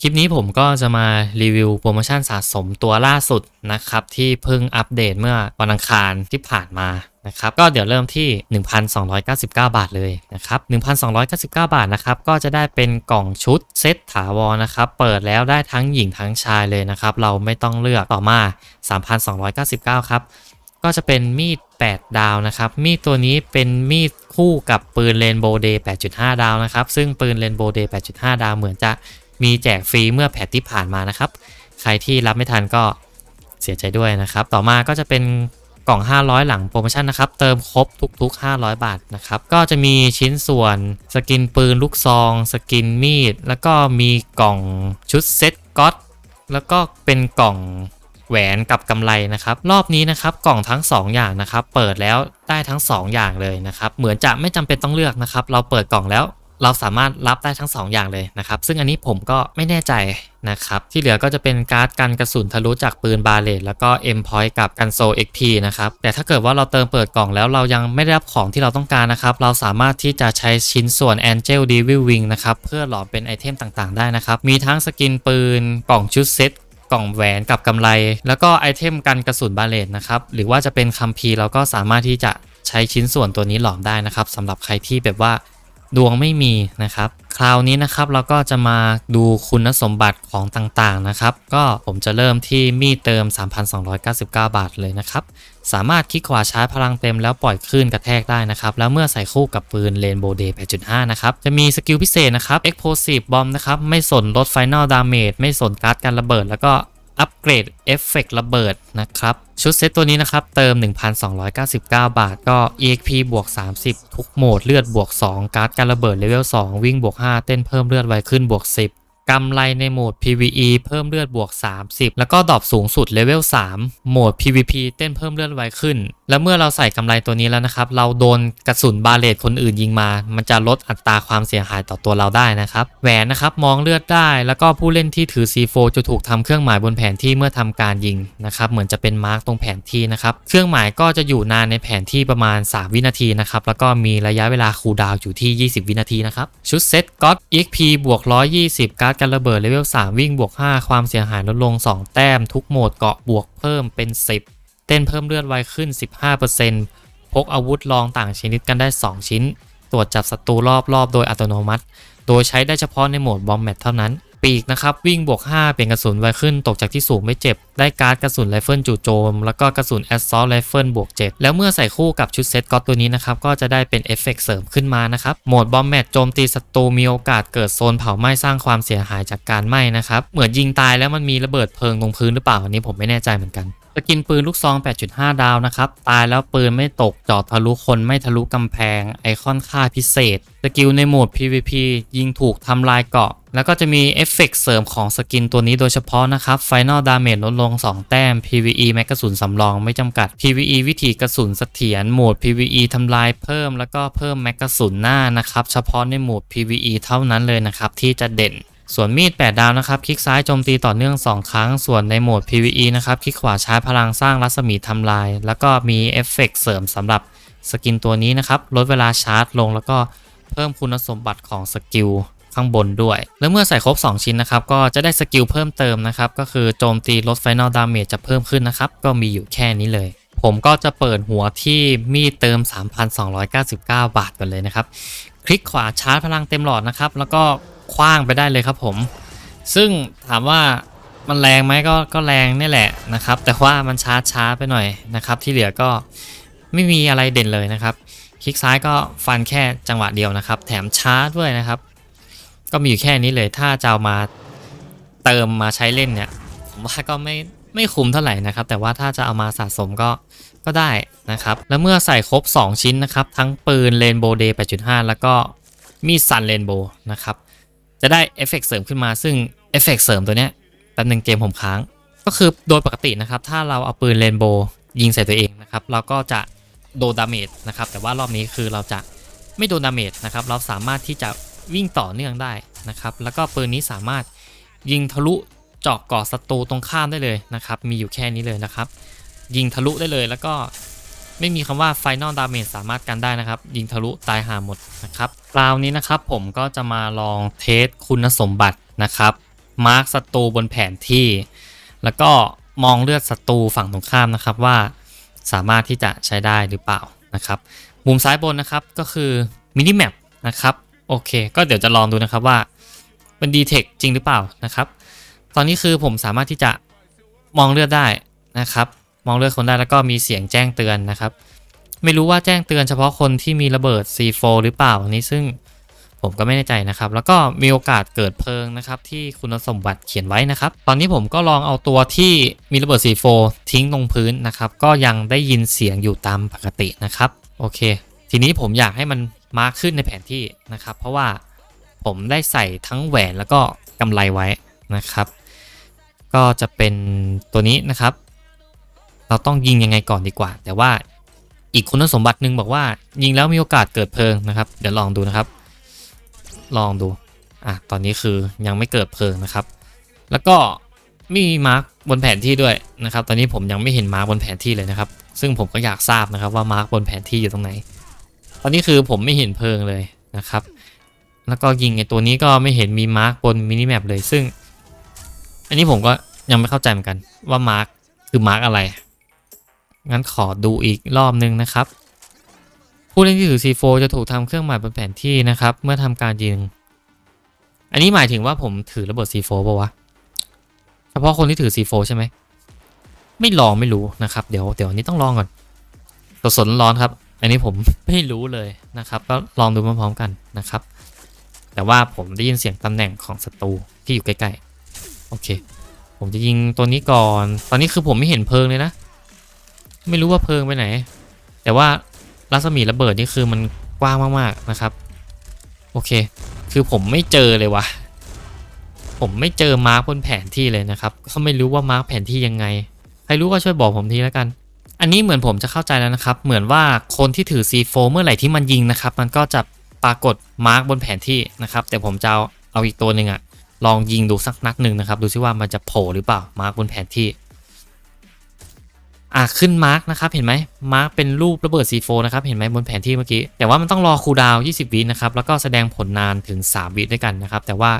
คลิปนี้ผมก็จะมารีวิวโปรโมชั่นสะสมตัวล่าสุดนะครับ ที่เพิ่งอัปเดตเมื่อวันอังคารที่ผ่านมานะครับก็เดี๋ยวเริ่มที่ 1,299 บาทเลยนะครับ 1,299 บาทนะครับก็จะได้เป็นกล่องชุดเซตถาวรนะครับเปิดแล้วได้ทั้งหญิงทั้งชายเลยนะครับ เราไม่ต้องเลือกต่อมา 3,299 ครับ ก็จะเป็นมีด 8 ดาวนะครับ มีดตัวนี้เป็นมีดคู่กับปืนเรนโบว์เดย์8.5 ดาวนะครับ ซึ่งปืนเรนโบว์เดย์8.5 ดาวเหมือนจะ มีแจกฟรีเมื่อแพทที่ผ่านมานะครับ ใครที่รับไม่ทันก็เสียใจด้วยนะครับ ต่อมาก็จะเป็นกล่อง 500 หลังโปรโมชั่นนะครับ เติมครบทุกๆ 500 บาทนะครับ ก็จะมีชิ้นส่วนสกินปืนลูกซอง สกินมีด แล้วก็มีกล่องชุดเซ็ตก๊อตแล้วก็เป็นกล่องแหวนกับกำไรนะครับ รอบนี้นะครับกล่องทั้ง 2 อย่างนะครับ เปิดแล้วได้ทั้ง 2 อย่างเลยนะครับ เหมือนจะไม่จำเป็นต้องเลือกนะครับ เราเปิดกล่องแล้ว เราสามารถรับได้ทั้ง 2 อย่างเลยนะครับ ซึ่งอันนี้ผมก็ไม่แน่ใจนะครับ ที่เหลือก็จะเป็นการ์ดกันกระสุนทะลุจากปืนบาเลตแล้วก็เอ็มพอยต์กับกันโซเอ็กพีนะครับ แต่ถ้าเกิดว่าเราเติมเปิดกล่องแล้วเรายังไม่ได้รับของที่เราต้องการนะครับ เราสามารถที่จะใช้ชิ้นส่วน Angel Devil Wing นะครับ เพื่อหล่อเป็นไอเทมต่างๆ ได้นะครับ มีทั้งสกินปืนกล่องชุดเซ็ตกล่องแหวนกับกำไร แล้วก็ไอเทมกันกระสุนบาเลตนะครับหรือว่าจะเป็นคัมภีร์เราก็สามารถที่จะใช้ชิ้นส่วนตัวนี้หลอมได้นะครับสำหรับใครที่แบบว่า ดวงไม่มีนะครับ คราวนี้นะครับเราก็จะมาดูคุณสมบัติของต่างๆนะครับ ก็ผมจะเริ่มที่มีดเติม 3,299 บาทเลยนะครับ สามารถคลิกขวาชาร์จพลังเต็มแล้วปล่อยคลื่นกระแทกได้นะครับ แล้วเมื่อใส่คู่กับปืน Rainbow Day 8.5 นะครับ จะมีสกิลพิเศษนะครับ Explosive Bomb นะครับ ไม่สนลด Final Damage ไม่สนการ์ดการระเบิดแล้วก็ อัปเกรดเอฟเฟกต์ระเบิดนะครับ ชุดเซตตัวนี้นะครับ เติม 1,299 บาท ก็ EXP บวก 30 ทุกโหมด เลือดบวก 2 การ์ดการระเบิดเลเวล 2 วิ่งบวก 5 เต้นเพิ่มเลือดไวขึ้นบวก 10 กำไรในโหมด PVE เพิ่มเลือดบวก 30 แล้วก็ดอปสูงสุดเลเวล 3 โหมด PVP เต้นเพิ่มเลือดไวขึ้น แล้วเมื่อเราใส่กำไรตัวนี้แล้วนะครับ เราโดนกระสุนบาเลตคนอื่นยิงมา มันจะลดอัตราความเสียหายต่อตัวเราได้นะครับ แหวนนะครับมองเลือดได้ แล้วก็ผู้เล่นที่ถือ C4 จะถูกทำเครื่องหมายบนแผนที่เมื่อทำการยิงนะครับ เหมือนจะเป็นมาร์กตรงแผนที่นะครับ เครื่องหมายก็จะอยู่นานในแผนที่ประมาณ 3 วินาทีนะครับ แล้วก็มีระยะเวลาคูลดาวน์อยู่ที่ 20 วินาทีนะครับ ชุดเซตก็อด EXP บวก120การ์ดการระเบิดเลเวล3วิ่งบวก 5 ความเสียหายลดลง 2 แต้ม ทุกโหมดเกาะบวกเพิ่มเป็น 10 เต้นเพิ่มเลือดไวขึ้น 15%พกอาวุธลองต่างชนิดกันได้ 2 ชิ้น ตรวจจับศัตรูรอบๆ โดยอัตโนมัติ โดยใช้ได้เฉพาะในโหมดบอมแมทเท่านั้น ปีกนะครับวิ่งบวก 5 เป็นกระสุนไวขึ้นตกจากที่สูงไม่เจ็บ ได้การ์ดกระสุนไรเฟิลจู่โจม แล้วก็กระสุนแอสซอลไรเฟิลบวก 7 แล้วเมื่อใส่คู่กับชุดเซตก็อตตัวนี้นะครับ ก็จะได้เป็นเอฟเฟกต์เสริมขึ้นมานะครับ โหมดบอมแมทโจมตีศัตรูมีโอกาสเกิดโซนเผาไหม้สร้างความเสียหายจากการไหม้นะครับ เหมือนยิงตายแล้วมันมีระเบิดเพลิงตรงพื้นหรือเปล่าอันนี้ผมไม่แน่ใจเหมือนกันสกินปืนลูกซอง 8.5 ดาวนะครับ ตายแล้วปืนไม่ตกจาะทะลุคนไม่ทะลุกำแพง ไอคอนค่าพิเศษ สกิลในโหมด PVP ยิงถูกทำลายเกาะ แล้วก็จะมีเอฟเฟกต์เสริมของสกินตัวนี้โดยเฉพาะนะครับ Final Damage ลดลง 2 แต้ม PVE แม็กกระสุนสำรองไม่จำกัด PVE วิถีกระสุนเสถียรโหมด PVE ทำลายเพิ่ม แล้วก็เพิ่มแม็กกระสุนหน้านะครับ เฉพาะในโหมด PVE เท่านั้นเลยนะครับ ที่จะเด่นส่วนมีด 8 ดาวนะครับ คลิกซ้ายโจมตีต่อเนื่อง 2 ครั้ง ส่วนในโหมด PVE นะครับ คลิกขวาชาร์จพลังสร้างรัศมีทำลาย แล้วก็มีเอฟเฟกต์เสริมสำหรับสกินตัวนี้นะครับ ลดเวลาชาร์จลงแล้วก็เพิ่มคุณสมบัติของสกิล ข้างบนด้วย แล้วเมื่อใส่ครบ 2 ชิ้นนะครับ ก็จะได้สกิลเพิ่มเติมนะครับ ก็คือโจมตีลด Final Damage จะเพิ่มขึ้นนะครับ ก็มีอยู่แค่นี้เลย ผมก็จะเปิดหัวที่มีเติม 3,299 บาทกันเลยนะครับ คลิกขวาชาร์จพลังเต็มหลอดนะครับ แล้วก็คว้างไปได้เลยครับผม ซึ่งถามว่ามันแรงไหมก็ก็แรงนี่แหละนะครับ แต่ว่ามันชาร์จช้าไปหน่อยนะครับ ที่เหลือก็ไม่มีอะไรเด่นเลยนะครับ คลิกซ้ายก็ฟันแค่จังหวะเดียวนะครับ แถมช้าด้วยนะครับ ก็มีอยู่แค่นี้เลยถ้าจะเอามาเติมมาใช้เล่นเนี่ยผมว่าก็ไม่ไม่คุ้มเท่าไหร่นะครับ แต่ว่าถ้าจะเอามาสะสมก็ก็ได้นะครับ แล้วเมื่อใส่ครบ 2 ชิ้นนะครับ ทั้งปืน Rainbow Day 8.5 แล้วก็มีด Sun Rainbow นะครับ จะได้เอฟเฟกต์เสริมขึ้นมาซึ่งเอฟเฟกต์เสริมตัวเนี้ยแป๊บหนึงเกมผมค้าง ก็คือโดยปกตินะครับ ถ้าเราเอาปืนเรนโบยิงใส่ตัวเองนะครับ เราก็จะโดนดาเมจนะครับ แต่ว่ารอบนี้คือเราจะไม่โดนดาเมจนะครับ เราสามารถที่จะ วิ่งต่อเนื่องได้นะครับ แล้วก็ปืนนี้สามารถยิงทะลุเจาะก่อศัตรูตรงข้ามได้เลยนะครับ มีอยู่แค่นี้เลยนะครับ ยิงทะลุได้เลยแล้วก็ไม่มีคำว่า Final Damage สามารถกันได้นะครับ ยิงทะลุตายหาหมดนะครับคราวนี้นะครับผมก็จะมาลองเทสคุณสมบัตินะครับ มาร์กศัตรูบนแผนที่ แล้วก็มองเลือดศัตรูฝั่งตรงข้ามนะครับว่าสามารถที่จะใช้ได้หรือเปล่านะครับ มุมซ้ายบนนะครับก็คือมินิแมปนะครับ โอเค ก็เดี๋ยวจะลองดูนะครับว่าเป็นดีเทคจริงหรือเปล่านะครับ ตอนนี้คือผมสามารถที่จะมองเลือดได้นะครับ มองเลือดคนได้แล้วก็มีเสียงแจ้งเตือนนะครับ ไม่รู้ว่าแจ้งเตือนเฉพาะคนที่มีระเบิด C4 หรือเปล่านนี้ซึ่งผมก็ไม่แน่ใจนะครับ แล้วก็มีโอกาสเกิดเพลิงนะครับ ที่คุณสมบัติเขียนไว้นะครับ ตอนนี้ผมก็ลองเอาตัวที่มีระเบิด C4 ทิ้งลงพื้นนะครับ ก็ยังได้ยินเสียงอยู่ตามปกตินะครับ โอเค ทีนี้ผมอยากให้มัน มาร์คขึ้นในแผนที่นะครับ เพราะว่าผมได้ใส่ทั้งแหวนแล้วก็กำไลไว้นะครับ ก็จะเป็นตัวนี้นะครับ เราต้องยิงยังไงก่อนดีกว่า แต่ว่าอีกคุณสมบัติหนึ่งบอกว่า ยิงแล้วมีโอกาสเกิดเพลิงนะครับ เดี๋ยวลองดูนะครับ ลองดูอะตอนนี้คือยังไม่เกิดเพลิงนะครับ แล้วก็มีมาร์กบนแผนที่ด้วยนะครับ ตอนนี้ผมยังไม่เห็นมาร์กบนแผนที่เลยนะครับ ซึ่งผมก็อยากทราบนะครับว่ามาร์กบนแผนที่อยู่ตรงไหน อนนี้คือผมไม่เห็นเพลิงเลยนะครับ แล้วก็ยิงไอ้ตัวนี้ก็ไม่เห็นมีมาร์กบนมินิแมปเลยซึ่ง อันนี้ผมก็ยังไม่เข้าใจเหมือนกันว่ามาร์กคือมาร์กอะไร งั้นขอดูอีกรอบนึงนะครับ ผู้เล่นที่ถือ C4 จะถูกทำเครื่องหมายบนแผนที่นะครับ เมื่อทำการยิง อันนี้หมายถึงว่าผมถือระเบิด C4 ป่าวะ เฉพาะคนที่ถือ C4 ใช่ไหม ไม่ลองไม่รู้นะครับ เดี๋ยวเดี๋ยวนี้ต้องลองก่อนสดๆร้อนครับ อันนี้ผมไม่รู้เลยนะครับ ก็ลองดูพร้อมๆกันนะครับ แต่ว่าผมได้ยินเสียงตำแหน่งของศัตรูที่อยู่ใกล้ๆ โอเค ผมจะยิงตัวนี้ก่อน ตอนนี้คือผมไม่เห็นเพลิงเลยนะ ไม่รู้ว่าเพลิงไปไหน แต่ว่ารัศมีระเบิดนี่คือมันกว้างมากๆนะครับ โอเค คือผมไม่เจอเลยวะผมไม่เจอมาร์กบนแผนที่เลยนะครับ ก็ไม่รู้ว่ามาร์กแผนที่ยังไง ใครรู้ก็ช่วยบอกผมทีแล้วกัน อันนี้เหมือนผมจะเข้าใจแล้วนะครับ เหมือนว่าคนที่ถือ C4 เมื่อไหร่ที่มันยิงนะครับ มันก็จะปรากฏมาร์กบนแผนที่นะครับ แต่ผมจะเอาเอาอีกตัวหนึ่งอะลองยิงดูสักนัดหนึ่งนะครับ ดูซิว่ามันจะโผล่หรือเปล่ามาร์กบนแผนที่อะขึ้นมาร์กนะครับ เห็นไหมมาร์กเป็นรูประเบิด C4 นะครับ เห็นไหมบนแผนที่เมื่อกี้ แต่ว่ามันต้องรอคูลดาว20 วินะครับ แล้วก็แสดงผลนานถึง 3 วิด้วยกันนะครับ แต่ว่า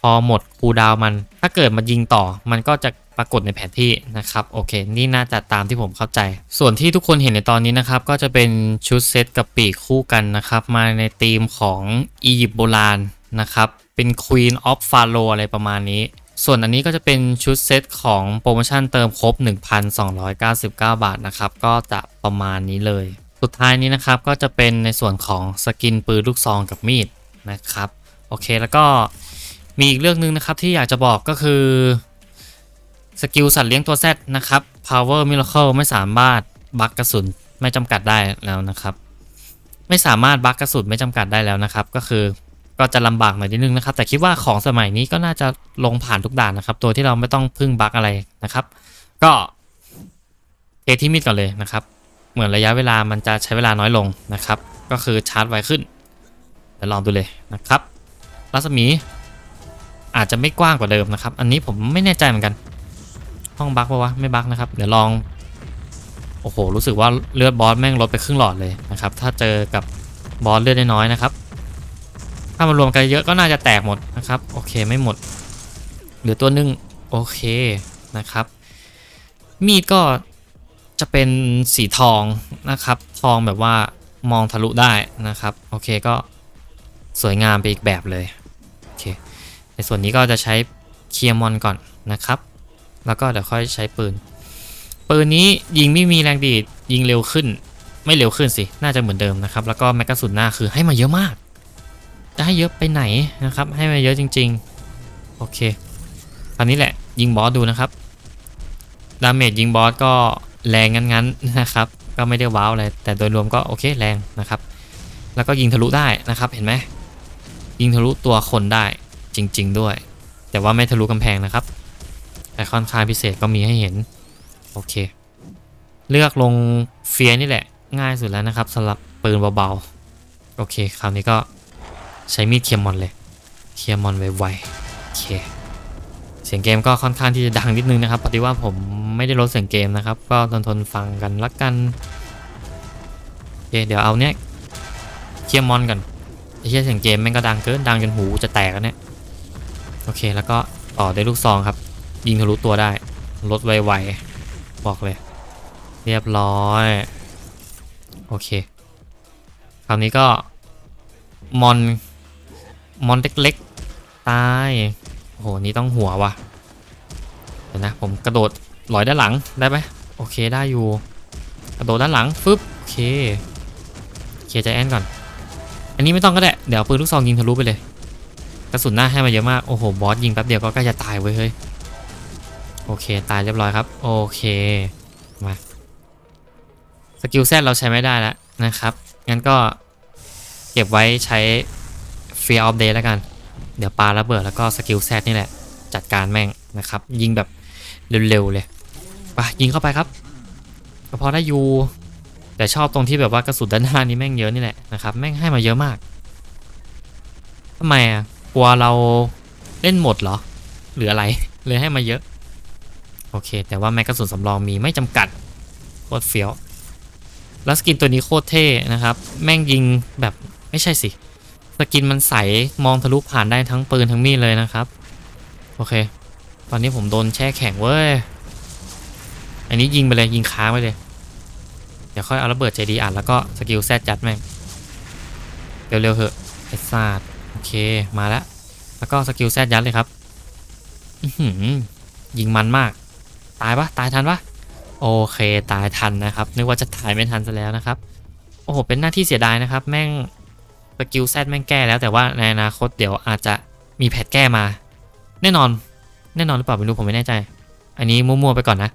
พอหมดคูลดาวมัน ถ้าเกิดมันยิงต่อ มันก็จะ ปรากฏในแผนที่นะครับโอเค นี่น่าจะตามที่ผมเข้าใจ ส่วนที่ทุกคนเห็นในตอนนี้นะครับ ก็จะเป็นชุดเซตกับปีกคู่กันนะครับ มาในธีมของอียิปต์โบราณนะครับ เป็น Queen of Pharaoh อะไรประมาณนี้ ส่วนอันนี้ก็จะเป็นชุดเซตของโปรโมชั่นเติมครบ 1,299 บาทนะครับ ก็จะประมาณนี้เลย สุดท้ายนี้นะครับก็จะเป็นในส่วนของสกินปืนลูกซองกับมีดนะครับโอเคแล้วก็มีอีกเรื่องหนึงนะครับที่อยากจะบอกก็คือ สกิลสัตว์เลี้ยงตัว Z นะครับ Power Miracle ไม่สามารถบักกระสุนไม่จำกัดได้แล้วนะครับ ไม่สามารถบักกระสุนไม่จำกัดได้แล้วนะครับ ก็คือก็จะลำบากหน่อยนิดนึงนะครับ แต่คิดว่าของสมัยนี้ก็น่าจะลงผ่านทุกด่านนะครับ ตัวที่เราไม่ต้องพึ่งบักอะไรนะครับ ก็เทที่มีดก่อนเลยนะครับ เหมือนระยะเวลามันจะใช้เวลาน้อยลงนะครับ ก็คือชาร์จไวขึ้นเดี๋ยวลองดูเลยนะครับ รัศมีอาจจะไม่กว้างกว่าเดิมนะครับ อันนี้ผมไม่แน่ใจเหมือนกัน ห้องบักปะวะไม่บักนะครับเดี๋ยวลองโอ้โหรู้สึกว่าเลือดบอสแม่งลดไปครึ่งหลอดเลยนะครับถ้าเจอกับบอสเลือดน้อยๆนะครับ ถ้ามารวมกันเยอะก็น่าจะแตกหมดนะครับโอเคไม่หมดเหลือตัวนึงโอเคนะครับ มีดก็จะเป็นสีทองนะครับ ทองแบบว่ามองทะลุได้นะครับโอเคก็สวยงามไปอีกแบบเลยโอเคในส่วนนี้ก็จะใช้เคลียร์มอนก่อนนะครับ แล้วก็เดี๋ยวค่อยใช้ปืน ปืนนี้ยิงไม่มีแรงดีดยิงเร็วขึ้น ไม่เร็วขึ้นสิ น่าจะเหมือนเดิมนะครับ แล้วก็แมกกาสุนหน้าคือให้มาเยอะมาก จะให้เยอะไปไหนนะครับ ให้มาเยอะจริง ๆ โอเคคราวนี้แหละยิงบอสดูนะครับดาเมจยิงบอสก็แรงงั้นๆนะครับ ก็ไม่ได้ว้าวอะไรแต่โดยรวมก็โอเคแรงนะครับ แล้วก็ยิงทะลุได้นะครับเห็นไหมยิงทะลุตัวคนได้จริง ๆ ด้วย แต่ว่าไม่ทะลุกำแพงนะครับ แต่ค่อนข้างพิเศษก็มีให้เห็น โอเค เลือกลงเฟียนี่แหละ ง่ายสุดแล้วนะครับสำหรับปืนเบาๆ โอเค คราวนี้ก็ใช้มีดเคียร์มอนเลย เคียร์มอนไวๆ โอเค เสียงเกมก็ค่อนข้างที่จะดังนิดนึงนะครับพอดีว่าผมไม่ได้ลดเสียงเกมนะครับ ก็ทนทนๆฟังกันละกันโอเคเดี๋ยวเอาเนี้ยเคียร์มอนก่อนไอ้เหี้ยเสียงเกมแม่งก็ดังเกินดังจนหูจะแตกแล้วเนี่ย โอเคแล้วก็ต่อด้วยลูกซองครับ ยิงทะลุตัวได้ ลดไวๆ บอกเลย เรียบร้อย โอเค คราวนี้ก็ มอน มอนเล็กๆ ตาย โอ้โห นี่ต้องหัววะเดี๋ยวนะ ผมกระโดดลอยด้านหลังได้ไหมโอเคได้อยู่ กระโดดด้านหลังฟึบโอเคเคียใจแอนก่อน อันนี้ไม่ต้องก็ได้ เดี๋ยวปืนลูกซองยิงทะลุไปเลย กระสุนหน้าให้มาเยอะมาก โอ้โห บอสยิงแป๊บเดียวก็ใกล้จะตายเว้ยเฮ้ย โอเค ตายเรียบร้อยครับ โอเค มา สกิลแซดเราใช้ไม่ได้แล้วนะครับ งั้นก็เก็บไว้ใช้ Fear of Day แล้วกัน เดี๋ยวปาระเบิดแล้วก็สกิลแซดนี่แหละ จัดการแม่งนะครับ ยิงแบบเร็วๆเลยไปยิงเข้าไปครับก็พอได้ยูแต่ชอบตรงที่แบบว่ากระสุนด้านหน้านี้แม่งเยอะนี่แหละนะครับ แม่งให้มาเยอะมากทำไมอะกลัวเราเล่นหมดเหรอ หรืออะไร เลยให้มาเยอะ โอเค แต่ว่าแม็กกระสุนสำรองมีไม่จำกัดโคตรเฟี้ยวแล้วสกินตัวนี้โคตรเท่นะครับ แม่งยิงแบบไม่ใช่สิ สกินมันใสมองทะลุผ่านได้ทั้งปืนทั้งมีดเลยนะครับ โอเค ตอนนี้ผมโดนแช่แข็งเว้ย อันนี้ยิงไปเลยยิงค้างไปเลย เดี๋ยวค่อยเอาระเบิดใจดีอ่านแล้วก็สกิลแซดจัดแม่ง เร็วๆเหอะไอ้ซาดโอเคมาแล้ว แล้วก็สกิลแซดยัดเลยครับอืยิงมันมาก ตายปะตายทันปะโอเคตายทันนะครับ นึกว่าจะตายไม่ทันซะแล้วนะครับ โอ้โห เป็นหน้าที่เสียดายนะครับ แม่งสกิลแซดแม่งแก้แล้วแต่ว่าในอนาคตเดี๋ยวอาจจะมีแพทแก้มา แน่นอน แน่นอนหรือเปล่าไม่รู้ผมไม่แน่ใจ อันนี้มั่วๆไปก่อนนะ